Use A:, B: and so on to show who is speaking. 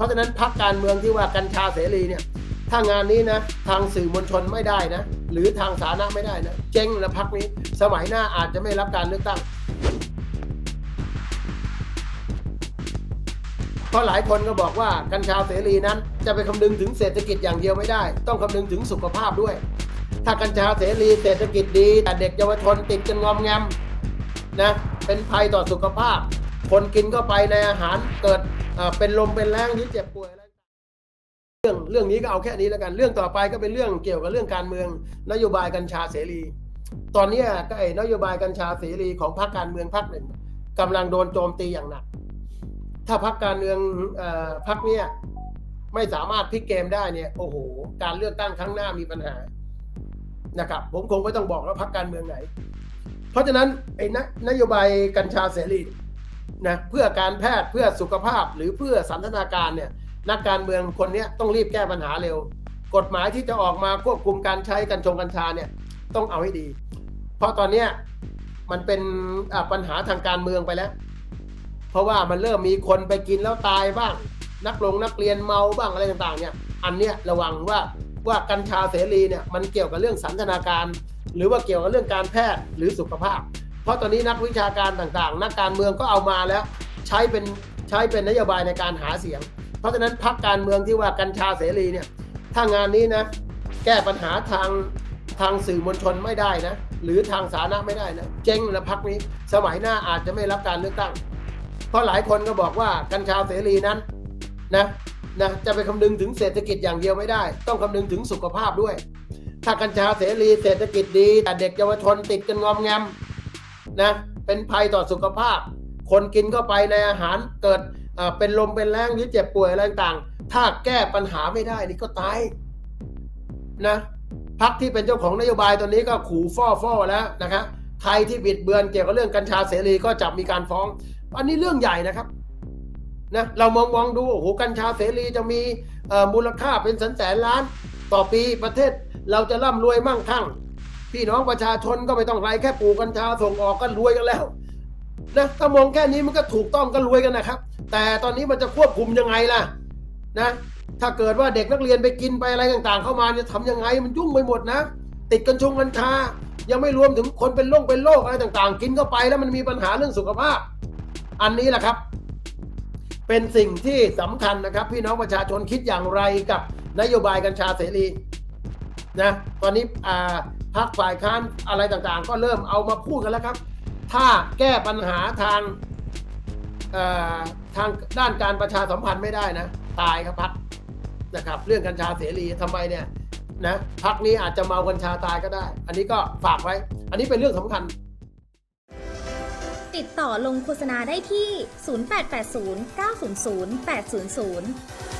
A: เพราะฉะนั้นพักการเมืองที่ว่ากัญชาเสรีเนี่ยถ้างานนี้นะทางสื่อมวลชนไม่ได้นะ หรือทางสาธารณะไม่ได้นะ เจ๊งนะพักนี้ สมัยหน้าอาจจะไม่รับการเลือกตั้งเพราะหลายคนก็บอกว่ากัญชาเสรีนั้น จะไปคำนึงถึงเศรษฐกิจอย่างเดียวไม่ได้ ต้องคำนึงถึงสุขภาพด้วย ถ้ากัญชาเสรีเศรษฐกิจดี แต่เด็กเยาวชนติดกันงอมแงมนะเป็นภัยต่อสุขภาพ คนกินเข้าไปในอาหารเกิดเป็นลมเป็นแรงหรือเจ็บป่วยอะไรเรื่องเรื่องนี้ก็เอาแค่นี้แล้วกัน เรื่องต่อไปก็เป็นเรื่องเกี่ยวกับเรื่องการเมือง นโยบายกัญชาเสรี ตอนนี้ก็ไอ้นโยบายกัญชาเสรีของพรรคการเมืองพรรคหนึ่งกำลังโดนโจมตีอย่างหนัก ถ้าพรรคการเมืองอพรรคเนี้ยไม่สามารถพลิกเกมได้เนี่ย โอ้โห การเลือกตั้งครั้งหน้ามีปัญหานะครับ ผมคงไม่ต้องบอกแล้วพรรคการเมืองไหน เพราะฉะนั้นไอ้นนโยบายกัญชาเสรี นะเพื่อการแพทย์เพื่อสุขภาพหรือเพื่อสันทนาการเนี่ยนักการเมืองคนนี้ต้องรีบแก้ปัญหาเร็ว กฎหมายที่จะออกมาควบคุมการใช้กัญชงกัญชาเนี่ยต้องเอาให้ดี เพราะตอนนี้มันเป็นปัญหาทางการเมืองไปแล้ว เพราะว่ามันเริ่มมีคนไปกินแล้วตายบ้าง นักลงนักเรียนเมาบ้างอะไรต่างๆเนี่ยอันเนี้ยระวังว่าว่ากัญชาเสรีเนี่ยมันเกี่ยวกับเรื่องสันทนาการ หรือว่าเกี่ยวกับเรื่องการแพทย์หรือสุขภาพ เพราะตอนนี้นักวิชาการต่างๆ นักการเมืองก็เอามาแล้ว ใช้เป็นใช้เป็นนโยบายในการหาเสียง เพราะฉะนั้นพักการเมืองที่ว่ากัญชาเสรีเนี่ยถ้างานนี้นะแก้ปัญหาทางทางสื่อมวลชนไม่ได้นะ หรือทางสาธารณะไม่ได้นะ เจ๊งนะพักนี้ สมัยหน้าอาจจะไม่รับการเลือกตั้ง เพราะหลายคนก็บอกว่ากัญชาเสรีนั้นนะนะจะไปคำนึงถึงเศรษฐกิจอย่างเดียวไม่ได้ ต้องคำนึงถึงสุขภาพด้วย ถ้ากัญชาเสรีเศรษฐกิจดี แต่เด็กเยาวชนติดกันงอมแงม นะเป็นภัยต่อสุขภาพ คนกินเข้าไปในอาหารเกิดเป็นลมเป็นแรงหรือเจ็บป่วยอะไรต่างๆ ถ้าแก้ปัญหาไม่ได้นี่ก็ตายนะพักที่เป็นเจ้าของนโยบายตัวนี้ก็ขู่ฟ้อฟ้อแล้วนะครับใครที่บิดเบือนเกี่ยวกับเรื่องกัญชาเสรีก็จับมีการฟ้อง อันนี้เรื่องใหญ่นะครับนะเรามองมองดูโอ้โหกัญชาเสรีจะมีมูลค่าเป็นแสนแสนล้าน ต่อปีประเทศเราจะร่ำรวยมั่งคั่ง พี่น้องประชาชนก็ไม่ต้องไรแค่ปลูกกัญชาส่งออกก็รวยกันแล้วนะถ้ามองแค่นี้มันก็ถูกต้องก็รวยกันนะครับ แต่ตอนนี้มันจะควบคุมยังไงล่ะนะ ถ้าเกิดว่าเด็กนักเรียนไปกินไปอะไรต่างๆ เข้ามาเนี่ยทำยังไงมันยุ่งไปหมดนะ ติดกัญชงกัญชายังไม่รวมถึงคนเป็นโรคเป็นโรคอะไรต่างๆ กินเข้าไปแล้วมันมีปัญหาเรื่องสุขภาพ อันนี้แหละครับ เป็นสิ่งที่สำคัญนะครับ พี่น้องประชาชนคิดอย่างไรกับนโยบายกัญชาเสรี นะตอนนี้พรรคฝ่ายค้านอะไรต่างๆ ก็เริ่มเอามาพูดกันแล้วครับ ถ้าแก้ปัญหาทางทางด้านการประชาสัมพันธ์ไม่ได้นะ ตายครับพักนะครับ เรื่องกัญชาเสรีทำไมเนี่ยนะพักนี้อาจจะเมากัญชาตายก็ได้ อันนี้ก็ฝากไว้ อันนี้เป็นเรื่องสำคัญ
B: ติดต่อลงโฆษณาได้ที่ 0880 900 800